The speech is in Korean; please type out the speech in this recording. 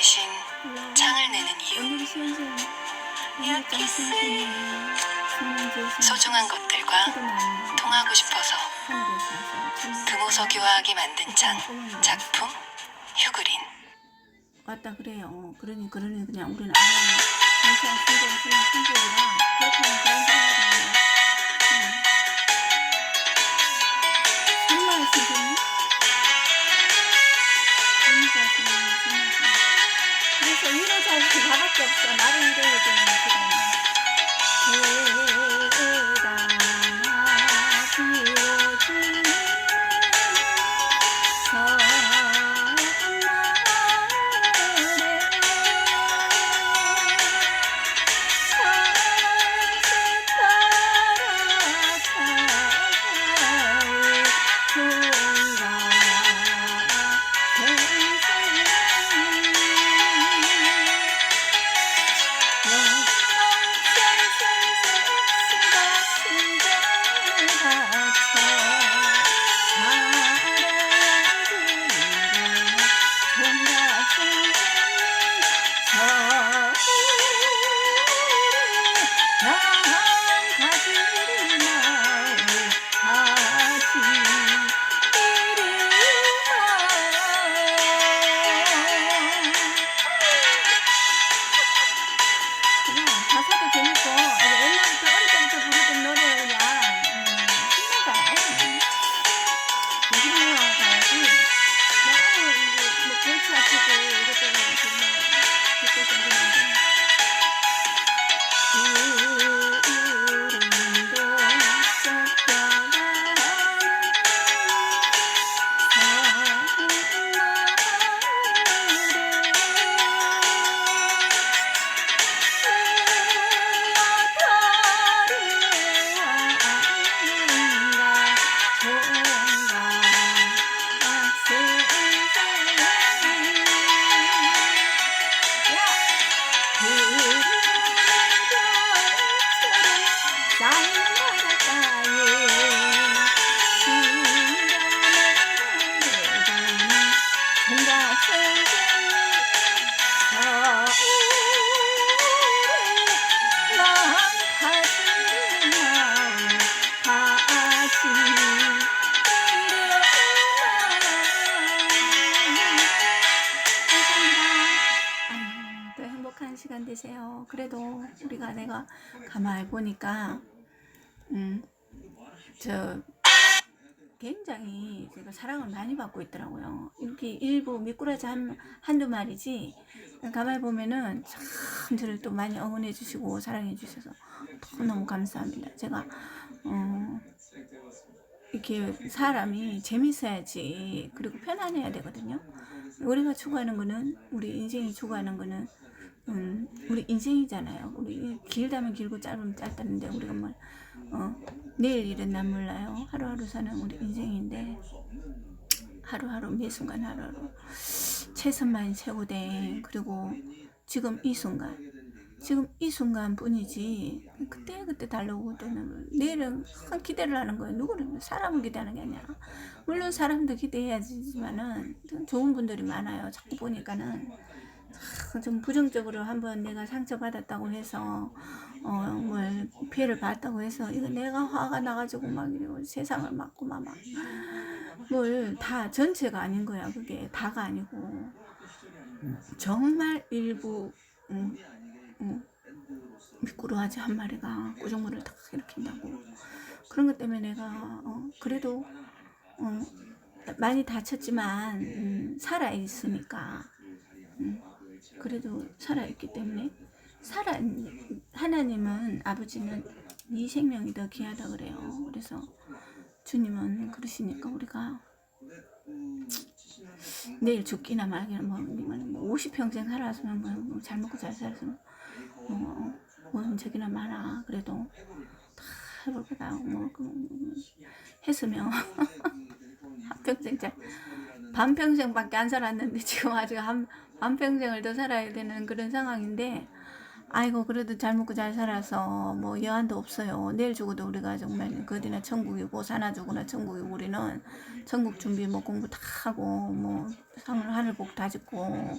대신 창을 내는 이유. 소중한 것들과 통하고 싶어서 금호석유화학이 만든 창 작품 휴그린. 맞다 그래요. 그러니 그러니 그냥 우리는 아는 정치한 신경 쓰는 신경이라 그렇다면 그런 생각이 정말 정말 정말 그래서 위로자가 나밖에 없어. 나를 위로해주는 시간 그냥 가 さんばらかゆ 그래도 우리가 내가 가만히 보니까 음, 저 굉장히 제가 사랑을 많이 받고 있더라고요. 이렇게 일부 미꾸라지 한, 한두 마리지 가만히 보면은 참 저를 또 많이 응원해 주시고 사랑해 주셔서 너무너무 감사합니다. 제가 어, 이렇게 사람이 재밌어야지 그리고 편안해야 되거든요. 우리가 추구하는 거는 우리 인생이 추구하는 거는 음, 우리 인생이잖아요. 우리 길다면 길고 짧으면 짧다는데 우리가 뭐 어, 내일 일은 난 몰라요. 하루하루 사는 우리 인생인데 하루하루 매 순간 하루하루 최선만 최고된 그리고 지금 이 순간 지금 이 순간 뿐이지 그때 그때 달려오고 또는 내일은 항상 기대를 하는 거예요. 누구를 사람을 기대하는 게 아니라 물론 사람도 기대해야지만은 좋은 분들이 많아요. 자꾸 보니까는 참, 좀 부정적으로 한번 내가 상처받았다고 해서 어뭘 피해를 봤다고 해서 이거 내가 화가 나가지고 막 이러고 세상을 막고 막뭘 다 전체가 아닌 거야. 그게 다가 아니고. 정말 일부 음, 음, 미꾸라지 한 마리가 구정물을 다 일으킨다고. 그런 것 때문에 내가 어, 그래도 어, 많이 다쳤지만 음, 살아 있으니까. 음, 그래도 살아 있기 때문에. 살아 하나님은 아버지는 네 생명이 더 귀하다 그래요. 그래서 주님은 그러시니까 우리가 내일 죽기나 말기나 뭐, 뭐 50평생 살았으면 뭐, 뭐잘 먹고 잘 살았으면 뭐, 뭐 저기나 마라. 그래도 다 해볼 거다. 뭐 그, 했으면 한평생 잘 반평생밖에 안 살았는데 지금 아직 한 반평생을 더 살아야 되는 그런 상황인데 아이고 그래도 잘 먹고 잘 살아서 뭐 여한도 없어요. 내일 죽어도 우리가 정말 그 어디나 천국이고 사나 죽으나 천국이고 우리는 천국 준비 뭐 공부 다 하고 뭐 상을 하늘 복 다 짓고